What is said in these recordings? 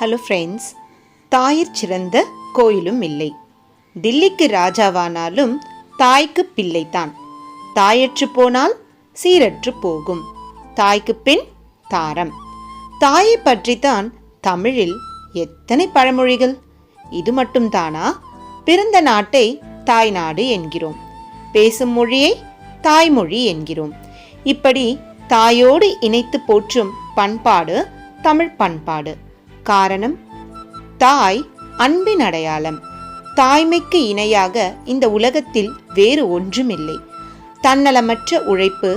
Hello friends தாயிற் சிறந்த கோயிலும் இல்லை. தில்லிக்கு ராஜாவானாலும் தாய்க்கு பிள்ளைதான். தாயற்று போனால் சீரற்று போகும். தாய்க்கு பின் தாரம். தாயை பற்றித்தான் தமிழில் எத்தனை பழமொழிகள்? இது மட்டும் தானா பிறந்த நாட்டை தாய்நாடு என்கிறோம். பேசும் மொழியை தாய்மொழி என்கிறோம். இப்படி தாயோடு இணைத்து போற்றும் பண்பாடு தமிழ் பண்பாடு. காரணம் தாய் அன்பின் அடையாளம். தாய்மைக்கு இணையாக இந்த உலகத்தில் வேறு ஒன்றுமில்லை. தன்னலமற்ற உழைப்பு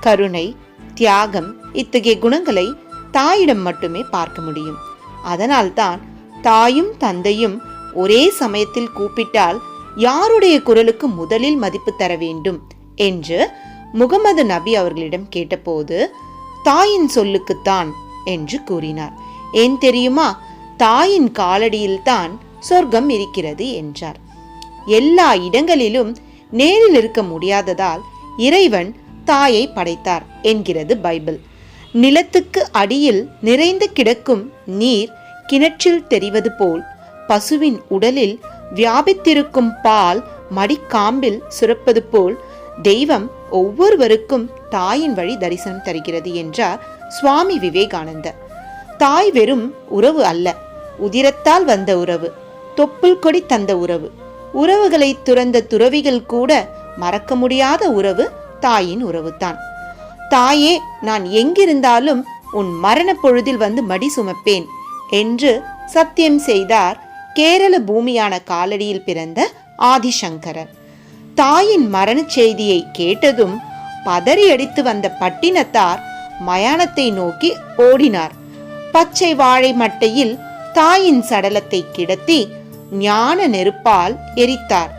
கருணை தியாகம் இத்தகைய குணங்களை தாயிடம் மட்டுமே பார்க்க முடியும். அதனால்தான் தாயும் தந்தையும் ஒரே சமயத்தில் கூப்பிட்டால் யாருடைய குரலுக்கு முதலில் மதிப்பு தர வேண்டும் என்று முகமது நபி அவர்களிடம் கேட்டபோது தாயின் சொல்லுக்குத்தான் என்று கூறினார். ஏன் தெரியுமா? தாயின் காலடியில்தான் சொர்க்கம் இருக்கிறது என்றார். எல்லா இடங்களிலும் நேரில் இருக்க முடியாததால் இறைவன் தாயை படைத்தார் என்கிறது பைபிள். நிலத்துக்கு அடியில் நிறைந்து கிடக்கும் நீர் கிணற்றில் தெரிவது போல் பசுவின் உடலில் வியாபித்திருக்கும் பால் மடிக்காம்பில் சுரப்பது போல் தெய்வம் ஒவ்வொருவருக்கும் தாயின் வழி தரிசனம் தருகிறது என்றார் சுவாமி விவேகானந்தர். தாய் வெறும் உறவு அல்ல. உதிரத்தால் வந்த உறவு தொப்புள் கொடி தந்த உறவு. உறவுகளை துறந்த துறவிகள் கூட மறக்க முடியாத உறவு தாயின் உறவுதான். தாயே நான் எங்கிருந்தாலும் உன் மரண பொழுதில் வந்து மடி சுமப்பேன் என்று சத்தியம் செய்தார் கேரள பூமியான காலடியில் பிறந்த ஆதிசங்கரர் தாயின் மரணச் செய்தியை கேட்டதும் பதறியடித்து வந்த பட்டினத்தார் மயானத்தை நோக்கி ஓடினார். பச்சை வாழை மட்டையில் தாயின் சடலத்தை கிடத்தி ஞான நெருப்பால் எரித்தார்.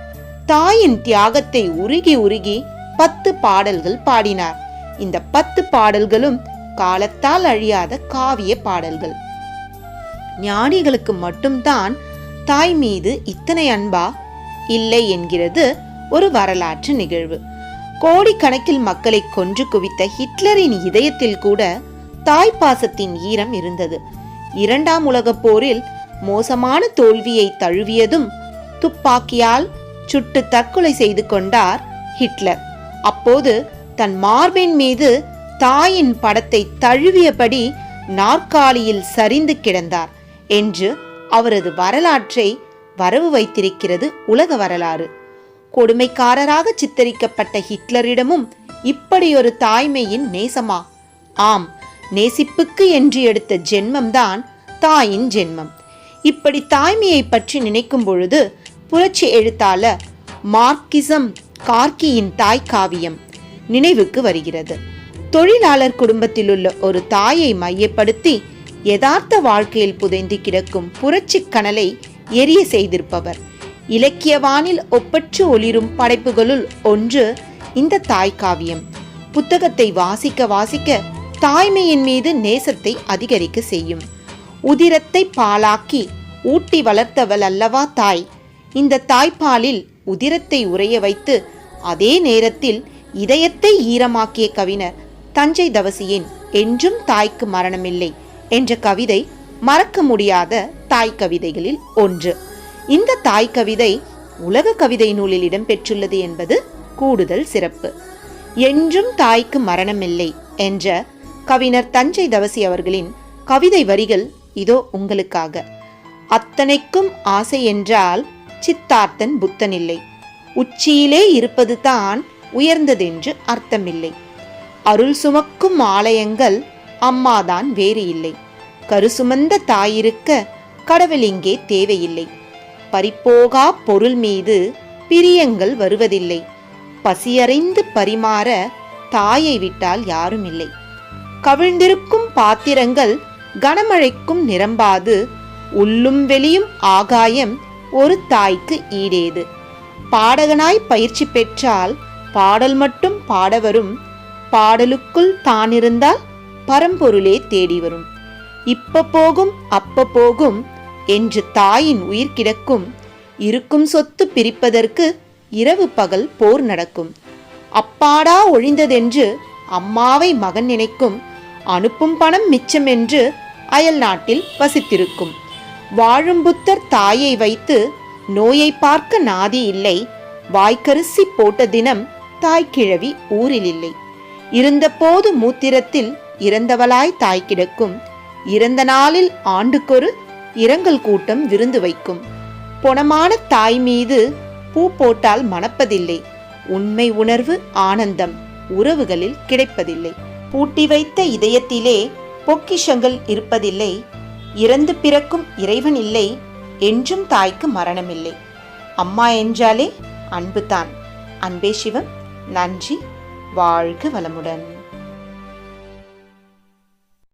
தாயின் தியாகத்தை உருகி உருகி பத்து பாடல்கள் பாடினார். இந்த பத்து பாடல்களும் காலத்தால் அழியாத காவிய பாடல்கள். ஞானிகளுக்கு மட்டும்தான் தாய் மீது இத்தனை அன்பா? இல்லை என்கிறது ஒரு வரலாற்று நிகழ்வு. கோடிக்கணக்கில் மக்களை கொன்று குவித்த ஹிட்லரின் இதயத்தில் கூட தாய் பாசத்தின் ஈரம் இருந்தது. இரண்டாம் உலகப் போரில் மோசமான தோல்வியை தழுவியதும் துப்பாக்கியால் சுட்டு தற்கொலை செய்து கொண்டார் ஹிட்லர். அப்போது தன் மார்பின் மீது தாயின் படத்தை தழுவியபடி நாற்காலியில் சரிந்து கிடந்தார் என்று அவரது வரலாற்றை வரவு வைத்திருக்கிறது உலக வரலாறு. கொடுமைக்காரராக சித்தரிக்கப்பட்ட ஹிட்லரிடமும் இப்படியொரு தாய்மையின் நேசமா? ஆம் நேசிப்புக்கு என்று எடுத்த ஜென்மம்தான் தாயின் ஜென்மம். இப்படி தாய்மையை பற்றி நினைக்கும் பொழுது புரட்சி எழுத்தாளர் மார்க்கிசம் கார்கியின் தாய் காவியம் நினைவுக்கு வருகிறது. தொழிலாளர் குடும்பத்தில் உள்ள ஒரு தாயை மையப்படுத்தி யதார்த்த வாழ்க்கையில் புதைந்து கிடக்கும் புரட்சி கனலை எரிய செய்திருப்பவர். இலக்கியவானில் ஒப்பற்று ஒளிரும் படைப்புகளுள் ஒன்று இந்த தாய் காவியம். புத்தகத்தை வாசிக்க வாசிக்க தாய்மையின் மீது நேசத்தை அதிகரிக்க செய்யும். உதிரத்தை பாலாக்கி ஊட்டி வளர்த்தவள் அல்லவா தாய்? இந்த தாய்ப்பாலில் உதிரத்தை உறைய வைத்து அதே நேரத்தில் இதயத்தை ஈரமாக்கிய கவிஞர் தஞ்சை தவசியின் என்றும் தாய்க்கு மரணமில்லை என்ற கவிதை மறக்க முடியாத தாய் கவிதைகளில் ஒன்று. இந்த தாய் கவிதை உலக கவிதை நூலில் இடம்பெற்றுள்ளது என்பது கூடுதல் சிறப்பு. என்றும் தாய்க்கு மரணமில்லை என்ற கவிஞர் தஞ்சை தவசி அவர்களின் கவிதை வரிகள் இதோ உங்களுக்காக. அத்தனைக்கும் ஆசை என்றால் சித்தார்த்தன் புத்தனில்லை. உச்சியிலே இருப்பது தான் உயர்ந்ததென்று அர்த்தமில்லை. அருள் சுமக்கும் ஆலயங்கள் அம்மாதான் வேறு இல்லை. கருசுமந்த தாயிருக்க கடவுள் இங்கே தேவையில்லை. பறிப்போகா பொருள் மீது பிரியங்கள் வருவதில்லை. பசியறைந்து பரிமாற தாயை விட்டால் யாரும் இல்லை கவிழ்ந்திருக்கும் பாத்திரங்கள் கனமழைக்கும் நிரம்பாது. உள்ளும் வெளியும் ஆகாயம் ஒரு தாய்க்கு ஈடேது. பாடகனாய் பயிற்சி பெற்றால் பாடல் மட்டும் பாட வரும் பாடலுக்குள் தானிருந்தால் பரம்பொருளே தேடி வரும் இப்ப போகும் அப்ப போகும் என்று தாயின் உயிர் கிடக்கும். இருக்கும் சொத்து பிரிப்பதற்கு இரவு பகல் போர் நடக்கும். அப்பாடா ஒழிந்ததென்று அம்மாவை மகன் நினைக்கும் அனுப்பும் பணம் மிச்சம் என்று அயல் நாட்டில் வசித்திருக்கும். வாழும் புத்தர் தாயை வைத்து நோயை பார்க்க நாதி இல்லை வாய்க்கரிசி போட்ட தினம் தாய் கிழவி ஊரில் இல்லை. இருந்தபோது மூத்திரத்தில் இறந்தவளாய் தாய் கிடக்கும். இறந்த நாளில் ஆண்டுக்கொரு இரங்கல் கூட்டம் விருந்து வைக்கும். பொணமான தாய் மீது பூ போட்டால் மணப்பதில்லை. உண்மை உணர்வு ஆனந்தம். உறவுகளில் கிடைப்பதில்லை. பூட்டி வைத்த இதயத்திலே பொக்கிஷங்கள் இருப்பதில்லை. இறந்து பிறக்கும் இறைவன் இல்லை. என்றும் தாய்க்கு மரணமில்லை. அம்மா என்றாலே அன்புதான். அன்பே சிவம். நன்றி. வாழ்க வளமுடன்.